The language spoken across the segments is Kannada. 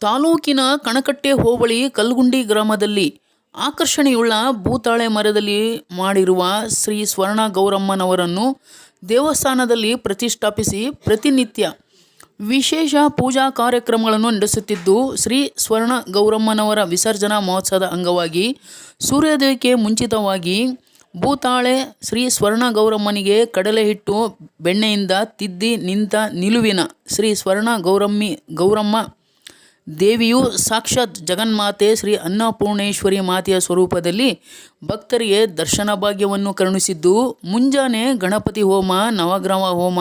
ತಾಲೂಕಿನ ಕಣಕಟ್ಟೆ ಹೋಬಳಿ ಕಲ್ಗುಂಡಿ ಗ್ರಾಮದಲ್ಲಿ ಆಕರ್ಷಣೆಯುಳ್ಳ ಭೂತಾಳೆ ಮರದಲ್ಲಿ ಮಾಡಿರುವ ಶ್ರೀ ಸ್ವರ್ಣ ಗೌರಮ್ಮನವರನ್ನು ದೇವಸ್ಥಾನದಲ್ಲಿ ಪ್ರತಿಷ್ಠಾಪಿಸಿ ಪ್ರತಿನಿತ್ಯ ವಿಶೇಷ ಪೂಜಾ ಕಾರ್ಯಕ್ರಮಗಳನ್ನು ನಡೆಸುತ್ತಿದ್ದು, ಶ್ರೀ ಸ್ವರ್ಣ ಗೌರಮ್ಮನವರ ವಿಸರ್ಜನಾ ಮಹೋತ್ಸವದ ಅಂಗವಾಗಿ ಸೂರ್ಯೋದಯಕ್ಕೆ ಮುಂಚಿತವಾಗಿ ಭೂತಾಳೆ ಶ್ರೀ ಸ್ವರ್ಣ ಗೌರಮ್ಮನಿಗೆ ಕಡಲೆ ಹಿಟ್ಟು, ಬೆಣ್ಣೆಯಿಂದ ತಿದ್ದಿ ನಿಂತ ನಿಲುವಿನ ಶ್ರೀ ಸ್ವರ್ಣ ಗೌರಮ್ಮಿ ಗೌರಮ್ಮ ದೇವಿಯು ಸಾಕ್ಷಾತ್ ಜಗನ್ಮಾತೆ ಶ್ರೀ ಅನ್ನಪೂರ್ಣೇಶ್ವರಿ ಮಾತೆಯ ಸ್ವರೂಪದಲ್ಲಿ ಭಕ್ತರಿಗೆ ದರ್ಶನ ಭಾಗ್ಯವನ್ನು ಕರುಣಿಸಿದ್ದು, ಮುಂಜಾನೆ ಗಣಪತಿ ಹೋಮ, ನವಗ್ರಹ ಹೋಮ,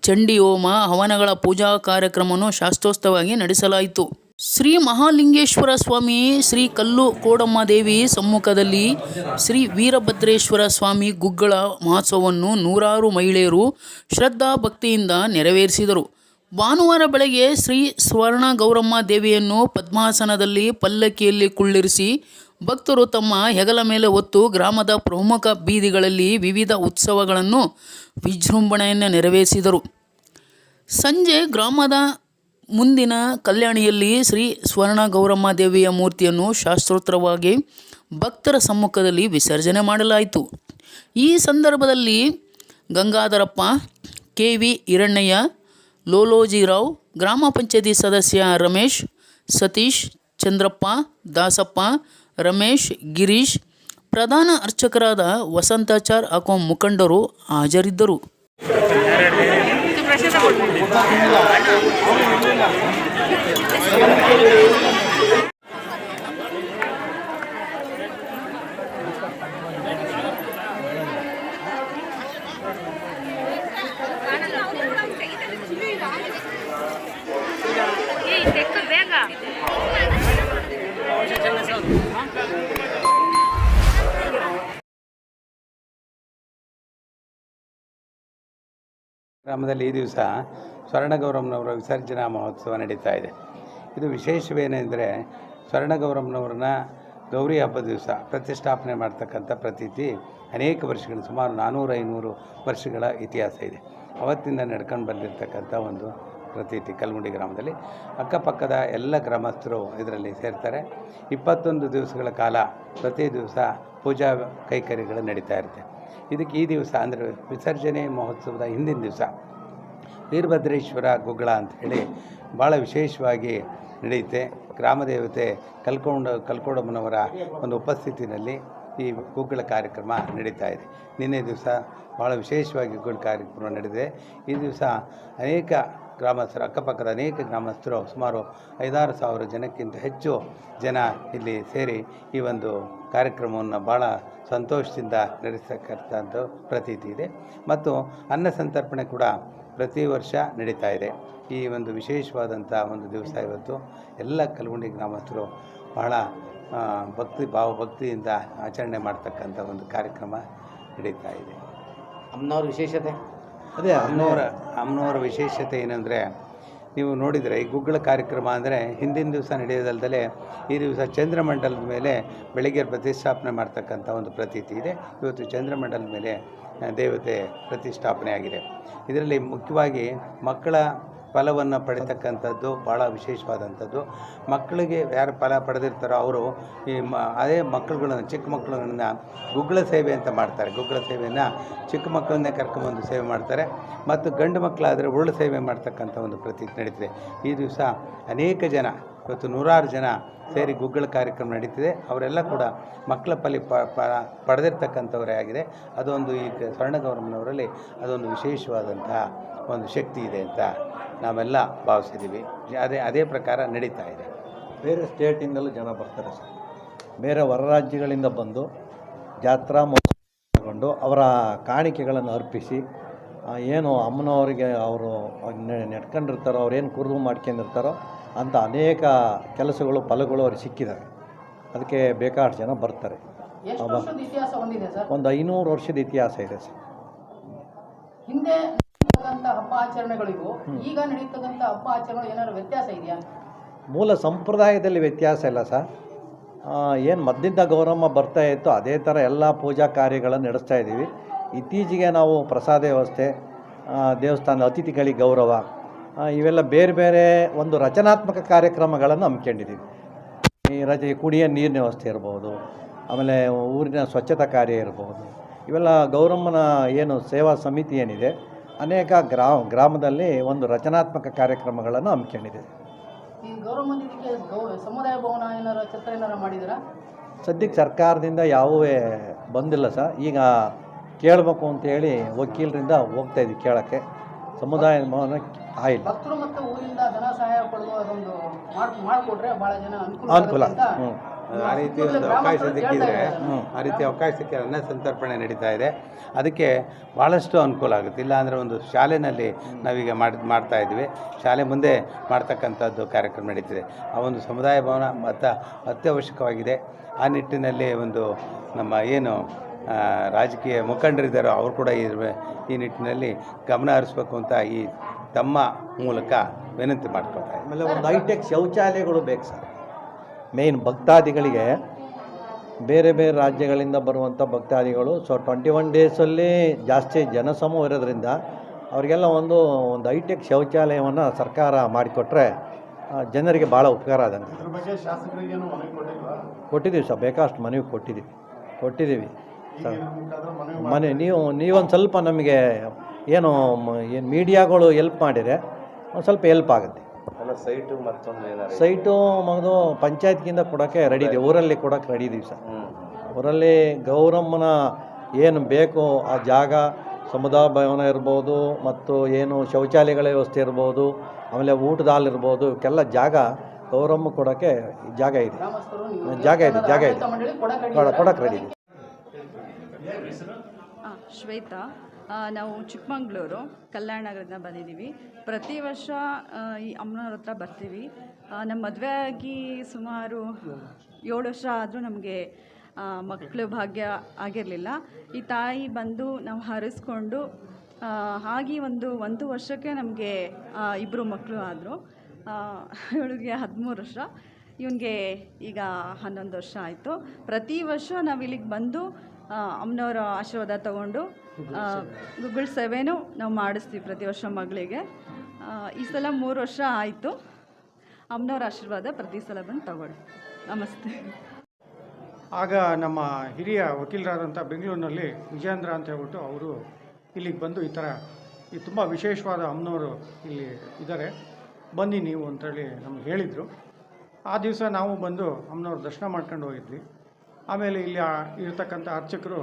ಚಂಡಿ ಹೋಮ, ಹವನಗಳ ಪೂಜಾ ಕಾರ್ಯಕ್ರಮವನ್ನು ಶಾಸ್ತ್ರೋಸ್ತವಾಗಿ ನಡೆಸಲಾಯಿತು. ಶ್ರೀ ಮಹಾಲಿಂಗೇಶ್ವರ ಸ್ವಾಮಿ, ಶ್ರೀ ಕಲ್ಲು ಕೋಡಮ್ಮ ದೇವಿ ಸಮ್ಮುಖದಲ್ಲಿ ಶ್ರೀ ವೀರಭದ್ರೇಶ್ವರ ಸ್ವಾಮಿ ಗುಗ್ಗಳ ಮಹೋತ್ಸವವನ್ನು ನೂರಾರು ಮಹಿಳೆಯರು ಶ್ರದ್ಧಾ ಭಕ್ತಿಯಿಂದ ನೆರವೇರಿಸಿದರು. ಭಾನುವಾರ ಬೆಳಗ್ಗೆ ಶ್ರೀ ಸ್ವರ್ಣ ಗೌರಮ್ಮ ದೇವಿಯನ್ನು ಪದ್ಮಾಸನದಲ್ಲಿ ಪಲ್ಲಕ್ಕಿಯಲ್ಲಿ ಕುಳ್ಳಿರಿಸಿ, ಭಕ್ತರು ತಮ್ಮ ಹೆಗಲ ಮೇಲೆ ಹೊತ್ತು ಗ್ರಾಮದ ಪ್ರಮುಖ ಬೀದಿಗಳಲ್ಲಿ ವಿವಿಧ ಉತ್ಸವಗಳನ್ನು ವಿಜೃಂಭಣೆಯನ್ನು ನೆರವೇರಿಸಿದರು. ಸಂಜೆ ಗ್ರಾಮದ ಮುಂದಿನ ಕಲ್ಯಾಣಿಯಲ್ಲಿ ಶ್ರೀ ಸ್ವರ್ಣ ಗೌರಮ್ಮ ದೇವಿಯ ಮೂರ್ತಿಯನ್ನು ಶಾಸ್ತ್ರೋತ್ತರವಾಗಿ ಭಕ್ತರ ಸಮ್ಮುಖದಲ್ಲಿ ವಿಸರ್ಜನೆ ಮಾಡಲಾಯಿತು. ಈ ಸಂದರ್ಭದಲ್ಲಿ ಗಂಗಾಧರಪ್ಪ, ಕೆ ವಿ ಹಿರಣ್ಣಯ್ಯ ಲೋಲೋಜಿರಾವ್, ಗ್ರಾಮ ಪಂಚಾಯತಿ ಸದಸ್ಯ ರಮೇಶ್, ಸತೀಶ್, ಚಂದ್ರಪ್ಪ, ದಾಸಪ್ಪ, ರಮೇಶ್, ಗಿರೀಶ್, ಪ್ರಧಾನ ಅರ್ಚಕರಾದ ವಸಂತಾಚಾರ್ ಹಾಗೂ ಮುಖಂಡರು ಹಾಜರಿದ್ದರು. ಗ್ರಾಮದಲ್ಲಿ ಈ ದಿವಸ ಸ್ವರ್ಣಗೌರಮ್ಮನವರ ವಿಸರ್ಜನಾ ಮಹೋತ್ಸವ ನಡೀತಾ ಇದೆ. ಇದು ವಿಶೇಷವೇನೆಂದರೆ ಸ್ವರ್ಣಗೌರಮ್ಮನವ್ರನ್ನ ಗೌರಿ ಹಬ್ಬದ ದಿವಸ ಪ್ರತಿಷ್ಠಾಪನೆ ಮಾಡ್ತಕ್ಕಂಥ ಪ್ರತೀತಿ ಅನೇಕ ವರ್ಷಗಳು, ಸುಮಾರು ನಾನ್ನೂರು ಐನೂರು ವರ್ಷಗಳ ಇತಿಹಾಸ ಇದೆ. ಅವತ್ತಿಂದ ನಡ್ಕೊಂಡು ಬಂದಿರತಕ್ಕಂಥ ಒಂದು ಪ್ರತೀತಿ ಕಲ್ಮುಡಿ ಗ್ರಾಮದಲ್ಲಿ. ಅಕ್ಕಪಕ್ಕದ ಎಲ್ಲ ಗ್ರಾಮಸ್ಥರು ಇದರಲ್ಲಿ ಸೇರ್ತಾರೆ. ಇಪ್ಪತ್ತೊಂದು ದಿವಸಗಳ ಕಾಲ ಪ್ರತಿ ದಿವಸ ಪೂಜಾ ಕೈಕರ್ಯಗಳು ನಡೀತಾ ಇರುತ್ತೆ. ಇದಕ್ಕೆ ಈ ದಿವಸ ಅಂದರೆ ವಿಸರ್ಜನೆ ಮಹೋತ್ಸವದ ಹಿಂದಿನ ದಿವಸ ವೀರಭದ್ರೇಶ್ವರ ಗುಗ್ಗಳ ಅಂತ ಹೇಳಿ ಭಾಳ ವಿಶೇಷವಾಗಿ ನಡೆಯುತ್ತೆ. ಗ್ರಾಮದೇವತೆ ಕಲ್ಕೊಂಡ ಕಲ್ಕೋಡಮ್ಮನವರ ಒಂದು ಉಪಸ್ಥಿತಿನಲ್ಲಿ ಈ ಗುಗ್ಗಳ ಕಾರ್ಯಕ್ರಮ ನಡೀತಾ ಇದೆ. ನಿನ್ನೆ ದಿವಸ ಭಾಳ ವಿಶೇಷವಾಗಿ ಗುಗ್ಗಳ ಕಾರ್ಯಕ್ರಮ ನಡೆದಿದೆ. ಈ ದಿವಸ ಅನೇಕ ಗ್ರಾಮಸ್ಥರು, ಅಕ್ಕಪಕ್ಕದ ಅನೇಕ ಗ್ರಾಮಸ್ಥರು ಸುಮಾರು ಐದಾರು ಸಾವಿರ ಜನಕ್ಕಿಂತ ಹೆಚ್ಚು ಜನ ಇಲ್ಲಿ ಸೇರಿ ಈ ಒಂದು ಕಾರ್ಯಕ್ರಮವನ್ನು ಭಾಳ ಸಂತೋಷದಿಂದ ನಡೆಸತಕ್ಕಂಥದ್ದು ಪ್ರತೀತಿ ಇದೆ. ಮತ್ತು ಅನ್ನ ಸಂತರ್ಪಣೆ ಕೂಡ ಪ್ರತಿ ವರ್ಷ ನಡೀತಾ ಇದೆ. ಈ ಒಂದು ವಿಶೇಷವಾದಂಥ ಒಂದು ದಿವಸ ಇವತ್ತು ಎಲ್ಲ ಕಲ್ಗುಂಡಿ ಗ್ರಾಮಸ್ಥರು ಬಹಳ ಭಕ್ತಿ, ಭಾವಭಕ್ತಿಯಿಂದ ಆಚರಣೆ ಮಾಡ್ತಕ್ಕಂಥ ಒಂದು ಕಾರ್ಯಕ್ರಮ ನಡೀತಾ ಇದೆ. ಅಮ್ಮನವ್ರ ವಿಶೇಷತೆ? ಅದೇ ಅಮ್ಮನವರ ಅಮ್ಮನವರ ವಿಶೇಷತೆ ಏನಂದರೆ ನೀವು ನೋಡಿದರೆ ಈ ಗುಗ್ಗಳ ಕಾರ್ಯಕ್ರಮ ಅಂದರೆ ಹಿಂದಿನ ದಿವಸ ನಡೆಯೋದಲ್ದಲೇ ಈ ದಿವಸ ಚಂದ್ರಮಂಡಲದ ಮೇಲೆ ಬೆಳಗ್ಗೆ ಪ್ರತಿಷ್ಠಾಪನೆ ಮಾಡ್ತಕ್ಕಂಥ ಒಂದು ಪ್ರತೀತಿ ಇದೆ. ಇವತ್ತು ಚಂದ್ರಮಂಡಲದ ಮೇಲೆ ದೇವತೆ ಪ್ರತಿಷ್ಠಾಪನೆ ಆಗಿದೆ ಇದರಲ್ಲಿ ಮುಖ್ಯವಾಗಿ ಮಕ್ಕಳ ಫಲವನ್ನು ಪಡಿತಕ್ಕಂಥದ್ದು ಭಾಳ ವಿಶೇಷವಾದಂಥದ್ದು. ಮಕ್ಕಳಿಗೆ ಯಾರು ಫಲ ಪಡೆದಿರ್ತಾರೋ ಅವರು ಈ ಮ, ಅದೇ ಮಕ್ಕಳುಗಳನ್ನು, ಚಿಕ್ಕ ಮಕ್ಕಳನ್ನ ಗುಗ್ಗಳ ಸೇವೆ ಅಂತ ಮಾಡ್ತಾರೆ. ಗುಗ್ಗಳ ಸೇವೆಯನ್ನು ಚಿಕ್ಕ ಮಕ್ಕಳನ್ನೇ ಕರ್ಕೊಂಬಂದು ಸೇವೆ ಮಾಡ್ತಾರೆ. ಮತ್ತು ಗಂಡು ಮಕ್ಕಳಾದರೆ ಉರುಳು ಸೇವೆ ಮಾಡ್ತಕ್ಕಂಥ ಒಂದು ಪ್ರತೀತಿ ನಡೀತಿದೆ. ಈ ದಿವಸ ಅನೇಕ ಜನ, ಇವತ್ತು ನೂರಾರು ಜನ ಸೇರಿ ಗುಗ್ಗಳ ಕಾರ್ಯಕ್ರಮ ನಡೀತಿದೆ. ಅವರೆಲ್ಲ ಕೂಡ ಮಕ್ಕಳ ಪಲಿ ಪಡೆದಿರ್ತಕ್ಕಂಥವರೇ ಆಗಿದೆ. ಅದೊಂದು ಈ ಸ್ವರ್ಣಗೌರಮ್ಮನವರಲ್ಲಿ ಅದೊಂದು ವಿಶೇಷವಾದಂತಹ ಒಂದು ಶಕ್ತಿ ಇದೆ ಅಂತ ನಾವೆಲ್ಲ ಭಾವಿಸಿದ್ದೀವಿ. ಅದೇ ಅದೇ ಪ್ರಕಾರ ನಡೀತಾ ಇದೆ. ಬೇರೆ ಸ್ಟೇಟಿಂದಲೂ ಜನ ಬರ್ತಾರೆ ಸರ್. ಬೇರೆ ಹೊರ ರಾಜ್ಯಗಳಿಂದ ಬಂದು ಜಾತ್ರಾ ಮಹೋತ್ಸವಗೊಂಡು ಅವರ ಕಾಣಿಕೆಗಳನ್ನು ಅರ್ಪಿಸಿ ಏನು ಅಮ್ಮನವರಿಗೆ ಅವರು ನೆಡ್ಕೊಂಡಿರ್ತಾರೋ ಅವ್ರೇನು ಕುರುದು ಮಾಡ್ಕೊಂಡಿರ್ತಾರೋ ಅಂಥ ಅನೇಕ ಕೆಲಸಗಳು ಫಲಗಳು ಅವ್ರಿಗೆ ಸಿಕ್ಕಿದ್ದಾವೆ ಅದಕ್ಕೆ ಬೇಕಾದಷ್ಟು ಜನ ಬರ್ತಾರೆ. ಒಂದು ಐನೂರು ವರ್ಷದ ಇತಿಹಾಸ ಇದೆ ಸರ್. ಹಿಂದೆ ಹಬ್ಬ ಆಚರಣೆಗಳಿಗೂ ಈಗ ನಡೀತಕ್ಕಂಥ ಹಬ್ಬ ಆಚರಣೆಗಳು ಏನಾದ್ರು ವ್ಯತ್ಯಾಸ ಇದೆಯಾ? ಮೂಲ ಸಂಪ್ರದಾಯದಲ್ಲಿ ವ್ಯತ್ಯಾಸ ಇಲ್ಲ ಸರ್. ಏನು ಮದ್ದಿಂದ ಗೌರಮ್ಮ ಬರ್ತಾ ಇತ್ತು ಅದೇ ಥರ ಎಲ್ಲ ಪೂಜಾ ಕಾರ್ಯಗಳನ್ನು ನಡೆಸ್ತಾ ಇದ್ದೀವಿ. ಇತ್ತೀಚೆಗೆ ನಾವು ಪ್ರಸಾದ ವ್ಯವಸ್ಥೆ ದೇವಸ್ಥಾನದ ಅತಿಥಿಗಳಿಗೆ ಗೌರವ ಇವೆಲ್ಲ ಬೇರೆ ಬೇರೆ ಒಂದು ರಚನಾತ್ಮಕ ಕಾರ್ಯಕ್ರಮಗಳನ್ನು ಹಮ್ಮಿಕೊಂಡಿದ್ದೀವಿ. ಈ ರಜೆ ಕುಡಿಯ ನೀರಿನ ವ್ಯವಸ್ಥೆ ಇರ್ಬೋದು ಆಮೇಲೆ ಊರಿನ ಸ್ವಚ್ಛತಾ ಕಾರ್ಯ ಇರ್ಬೋದು. ಇವೆಲ್ಲ ಗೌರಮ್ಮನ ಏನು ಸೇವಾ ಸಮಿತಿ ಏನಿದೆ ಅನೇಕ ಗ್ರಾ ಗ್ರಾಮದಲ್ಲಿ ಒಂದು ರಚನಾತ್ಮಕ ಕಾರ್ಯಕ್ರಮಗಳನ್ನು ಹಮ್ಮಿಕೊಂಡಿದೆ ಸಮುದಾಯ ಭವನ ಏನಾರ ಮಾಡಿದ್ದೀರಾ? ಸದ್ಯಕ್ಕೆ ಸರ್ಕಾರದಿಂದ ಯಾವುವೇ ಬಂದಿಲ್ಲ ಸರ್. ಈಗ ಕೇಳಬೇಕು ಅಂತೇಳಿ ವಕೀಲರಿಂದ ಹೋಗ್ತಾ ಇದ್ದೀವಿ ಕೇಳೋಕ್ಕೆ. ಸಮುದಾಯ ಭವನ ಆಯಿಲ್ಲ ಅನುಕೂಲ ಹ್ಞೂ ಆ ರೀತಿ ಒಂದು ಅವಕಾಶ ಸಿಕ್ಕಿದ್ರೆ ಆ ರೀತಿ ಅವಕಾಶ ಸಿಕ್ಕಿದ್ರೆ ಅನ್ನ ಸಂತರ್ಪಣೆ ನಡೀತಾ ಇದೆ. ಅದಕ್ಕೆ ಭಾಳಷ್ಟು ಅನುಕೂಲ ಆಗುತ್ತೆ. ಇಲ್ಲಾಂದರೆ ಒಂದು ಶಾಲೆಯಲ್ಲಿ ನಾವೀಗ ಮಾಡಿ ಮಾಡ್ತಾ ಇದ್ವಿ. ಶಾಲೆ ಮುಂದೆ ಮಾಡ್ತಕ್ಕಂಥದ್ದು ಕಾರ್ಯಕ್ರಮ ನಡೀತಿದೆ. ಆ ಒಂದು ಸಮುದಾಯ ಭವನ ಮತ್ತು ಅತ್ಯವಶ್ಯಕವಾಗಿದೆ. ಆ ನಿಟ್ಟಿನಲ್ಲಿ ಒಂದು ನಮ್ಮ ಏನು ರಾಜಕೀಯ ಮುಖಂಡರಿದ್ದಾರೋ ಅವರು ಕೂಡ ಈ ಈ ನಿಟ್ಟಿನಲ್ಲಿ ಗಮನ ಹರಿಸ್ಬೇಕು ಅಂತ ಈ ತಮ್ಮ ಮೂಲಕ ವಿನಂತಿ ಮಾಡ್ಕೊಳ್ತಾ ಆಮೇಲೆ ಒಂದು ಹೈಟೆಕ್ ಶೌಚಾಲಯಗಳು ಬೇಕು ಸರ್. ಮೇನ್ ಭಕ್ತಾದಿಗಳಿಗೆ ಬೇರೆ ಬೇರೆ ರಾಜ್ಯಗಳಿಂದ ಬರುವಂಥ ಭಕ್ತಾದಿಗಳು ಸೊ ಟ್ವೆಂಟಿ ಒನ್ ಡೇಸಲ್ಲಿ ಜಾಸ್ತಿ ಜನಸಮೂಹ ಇರೋದ್ರಿಂದ ಅವರಿಗೆಲ್ಲ ಒಂದು ಒಂದು ಹೈಟೆಕ್ ಶೌಚಾಲಯವನ್ನು ಸರ್ಕಾರ ಮಾಡಿಕೊಟ್ರೆ ಜನರಿಗೆ ಭಾಳ ಉಪಕಾರ ಆದಂಗೆ ಕೊಟ್ಟಿದ್ದೀವಿ ಸರ್ ಬೇಕಷ್ಟು ಮನವಿ ಕೊಟ್ಟಿದ್ದೀವಿ. ಕೊಟ್ಟಿದ್ದೀವಿ. ಮನೆ ನೀವು ನೀವೊಂದು ಸ್ವಲ್ಪ ನಮಗೆ ಏನು ಏನು ಮೀಡಿಯಾಗಳು ಎಲ್ಪ್ ಮಾಡಿದರೆ ಒಂದು ಸ್ವಲ್ಪ ಎಲ್ಪ್ ಆಗುತ್ತೆ. ಸೈಟು ಮತ್ತೊಂದು ಸೈಟು ಮಗದು ಪಂಚಾಯತ್ಗಿಂತ ಕೊಡೋಕ್ಕೆ ರೆಡಿ ಇದೆ. ಊರಲ್ಲಿ ಕೊಡೋಕ್ಕೆ ರೆಡಿ ಇದೀವಿ ಸರ್. ಊರಲ್ಲಿ ಗೌರಮ್ಮನ ಏನು ಬೇಕು ಆ ಜಾಗ ಸಮುದಾಯ ಭವನ ಇರ್ಬೋದು ಮತ್ತು ಏನು ಶೌಚಾಲಯಗಳ ವ್ಯವಸ್ಥೆ ಇರ್ಬೋದು ಆಮೇಲೆ ಊಟದ ಹಾಲ್ ಇರ್ಬೋದು ಇವಕ್ಕೆಲ್ಲ ಜಾಗ ಗೌರಮ್ಮ ಕೊಡೋಕ್ಕೆ ಜಾಗ ಇದೆ. ಜಾಗ ಇದೆ ಜಾಗ ಇದೆ. ಕೊಡಕ್ಕೆ ರೆಡಿ ಇದೆ. ಶ್ವೇತಾ ನಾವು ಚಿಕ್ಕಮಂಗ್ಳೂರು ಕಲ್ಯಾಣ ನಗರದಿಂದ ಬಂದಿದ್ದೀವಿ. ಪ್ರತಿ ವರ್ಷ ಈ ಅಮ್ಮನವ್ರ ಹತ್ರ ಬರ್ತೀವಿ. ನಮ್ಮ ಮದುವೆ ಆಗಿ ಸುಮಾರು ಏಳು ವರ್ಷ ಆದರೂ ನಮಗೆ ಮಕ್ಕಳು ಭಾಗ್ಯ ಆಗಿರಲಿಲ್ಲ. ಈ ತಾಯಿ ಬಂದು ನಾವು ಹರಿಸ್ಕೊಂಡು ಹಾಗೆ ಒಂದು ಒಂದು ವರ್ಷಕ್ಕೆ ನಮಗೆ ಇಬ್ಬರು ಮಕ್ಕಳು ಆದರು. ಇವಳಿಗೆ ಹದಿಮೂರು ವರ್ಷ. ಇವನಿಗೆ ಈಗ ಹನ್ನೊಂದು ವರ್ಷ ಆಯಿತು. ಪ್ರತಿ ವರ್ಷ ನಾವು ಇಲ್ಲಿಗೆ ಬಂದು ಅಮ್ಮನವರ ಆಶೀರ್ವಾದ ತಗೊಂಡು ಗುಗ್ಗಳ ಸೇವೆನೂ ನಾವು ಮಾಡಿಸ್ತೀವಿ ಪ್ರತಿ ವರ್ಷ ಮಗಳಿಗೆ. ಈ ಸಲ ಮೂರು ವರ್ಷ ಆಯಿತು. ಅಮ್ಮನವ್ರ ಆಶೀರ್ವಾದ ಪ್ರತಿ ಸಲ ಬಂದು ತಗೊಳ್ಳಿ. ನಮಸ್ತೆ. ಆಗ ನಮ್ಮ ಹಿರಿಯ ವಕೀಲರಾದಂಥ ಬೆಂಗಳೂರಿನಲ್ಲಿ ವಿಜೇಂದ್ರ ಅಂತ ಹೇಳ್ಬಿಟ್ಟು ಅವರು ಇಲ್ಲಿಗೆ ಬಂದು ಈ ಥರ ಈ ತುಂಬ ವಿಶೇಷವಾದ ಅಮ್ಮನವರು ಇಲ್ಲಿ ಇದ್ದಾರೆ. ಬನ್ನಿ ನೀವು ಅಂತೇಳಿ ನಮ್ಗೆ ಹೇಳಿದರು. ಆ ದಿವಸ ನಾವು ಬಂದು ಅಮ್ಮನವ್ರ ದರ್ಶನ ಮಾಡ್ಕೊಂಡು ಹೋಗಿದ್ವಿ. ಆಮೇಲೆ ಇಲ್ಲಿ ಇರತಕ್ಕಂಥ ಅರ್ಚಕರು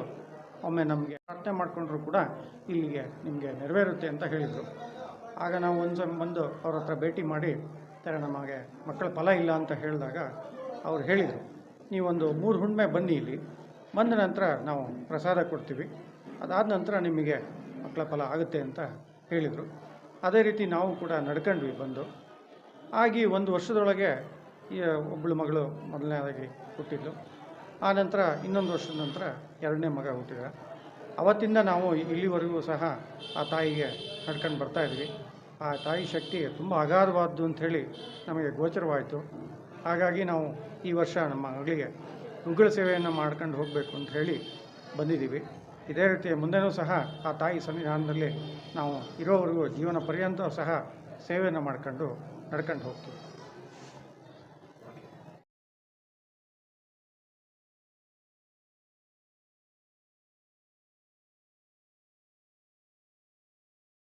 ಒಮ್ಮೆ ನಮಗೆ ಪ್ರಾರ್ಥನೆ ಮಾಡಿಕೊಂಡ್ರು ಕೂಡ ಇಲ್ಲಿಗೆ ನಿಮಗೆ ನೆರವೇರುತ್ತೆ ಅಂತ ಹೇಳಿದರು. ಆಗ ನಾವು ಒಂದು ಸಮ ಬಂದು ಅವ್ರ ಹತ್ರ ಭೇಟಿ ಮಾಡಿ ಥರ ನಮಗೆ ಮಕ್ಕಳ ಫಲ ಇಲ್ಲ ಅಂತ ಹೇಳಿದಾಗ ಅವ್ರು ಹೇಳಿದರು, ನೀವೊಂದು ಮೂರು ಹುಣ್ಣಿಮೆ ಬನ್ನಿ ಇಲ್ಲಿ. ಬಂದ ನಂತರ ನಾವು ಪ್ರಸಾದ ಕೊಡ್ತೀವಿ. ಅದಾದ ನಂತರ ನಿಮಗೆ ಮಕ್ಕಳ ಫಲ ಆಗುತ್ತೆ ಅಂತ ಹೇಳಿದರು. ಅದೇ ರೀತಿ ನಾವು ಕೂಡ ನಡ್ಕೊಂಡ್ವಿ ಬಂದು. ಆಗಿ ಒಂದು ವರ್ಷದೊಳಗೆ ಒಬ್ಬಳು ಮಗಳು ಮೊದಲನೇದಾಗಿ ಹುಟ್ಟಿದ್ಲು. ಆ ನಂತರ ಇನ್ನೊಂದು ವರ್ಷದ ನಂತರ ಎರಡನೇ ಮಗ ಹುಟ್ಟಿದ. ಅವತ್ತಿಂದ ನಾವು ಇಲ್ಲಿವರೆಗೂ ಸಹ ಆ ತಾಯಿಗೆ ನಡ್ಕೊಂಡು ಬರ್ತಾ ಇದ್ವಿ. ಆ ತಾಯಿ ಶಕ್ತಿ ತುಂಬ ಅಗಾಧವಾದ್ದು ಅಂಥೇಳಿ ನಮಗೆ ಗೋಚರವಾಯಿತು. ಹಾಗಾಗಿ ನಾವು ಈ ವರ್ಷ ನಮ್ಮ ಮಗಳಿಗೆ ಉಗ್ರ ಸೇವೆಯನ್ನು ಮಾಡ್ಕೊಂಡು ಹೋಗಬೇಕು ಅಂತ ಹೇಳಿ ಬಂದಿದ್ದೀವಿ. ಇದೇ ರೀತಿ ಮುಂದೆನೂ ಸಹ ಆ ತಾಯಿ ಸನ್ನಿಧಾನದಲ್ಲಿ ನಾವು ಇರೋವರೆಗೂ ಜೀವನ ಪರ್ಯಂತ ಸಹ ಸೇವೆಯನ್ನು ಮಾಡ್ಕೊಂಡು ನಡ್ಕೊಂಡು ಹೋಗ್ತೀವಿ.